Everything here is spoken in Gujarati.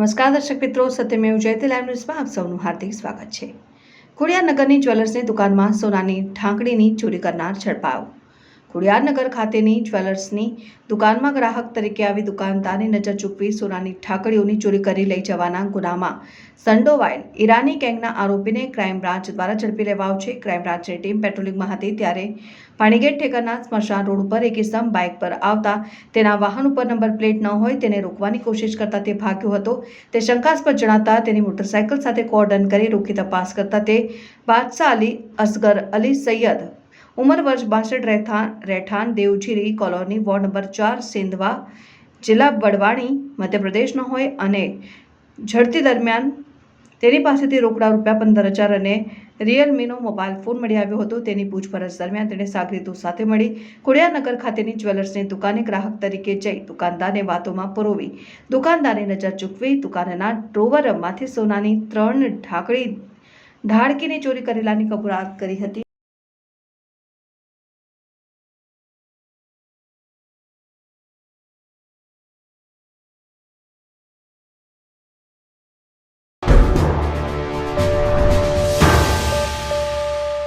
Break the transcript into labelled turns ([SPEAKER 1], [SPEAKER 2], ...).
[SPEAKER 1] નમસ્કાર દર્શક મિત્રો, સત્યમેવ જયતે લાઈવ ન્યૂઝમાં આપ સૌનું હાર્દિક સ્વાગત છે. ખોડિયાનગરની જ્વેલર્સની દુકાનમાં સોનાની ઢાંકડીની ચોરી કરનાર ઝડપાયો. ખોડિયારનગર ખાતેની જ્વેલર્સની દુકાનમાં ગ્રાહક તરીકે આવી દુકાનદારની નજર ચૂકવી સોનાની ઠાકડીઓની ચોરી કરી લઈ જવાના ગુનામાં. સંડોવાયેલ ઈરાની ગેંગના આરોપીને ક્રાઇમ બ્રાન્ચ દ્વારા ઝડપી લેવાયો છે. ક્રાઇમ બ્રાન્ચની ટીમ પેટ્રોલિંગમાં હતી ત્યારે પાણીગેટ ઠેકાના સ્મશાન રોડ ઉપર એક ઇસમ બાઇક પર આવતા તેના વાહન ઉપર નંબર પ્લેટ ન હોય તેને રોકવાની કોશિશ કરતા તે ભાગ્યો હતો. તે શંકાસ્પદ જણાતા તેની મોટરસાયકલ સાથે કોર્ડન કરી રોકી તપાસ કરતા તે બાદશાહ અલી અસગર અલી સૈયદ ઉંમર વર્ષ બાસઠ રહેઠાણ રહેઠાણ દેવજીરી કોલોની વોર્ડ નંબર ચાર, સિંધવા જિલ્લા બડવાણી મધ્યપ્રદેશનો હોય અને ઝડતી દરમિયાન તેની પાસેથી રોકડા રૂપિયા પંદર હજાર અને રિયલમીનો મોબાઈલ ફોન મળી આવ્યો હતો. તેની પૂછપરછ દરમિયાન તેણે સાગરીતો સાથે મળી ખોડિયારનગર ખાતેની જ્વેલર્સની દુકાને ગ્રાહક તરીકે જઈ દુકાનદારને વાતોમાં પરોવી દુકાનદારની નજર ચૂકવી દુકાનના ડ્રોવરમાંથી સોનાની ત્રણ ઢાંકડી ઢાળકીની ચોરી કરેલાની કબૂલાત કરી હતી.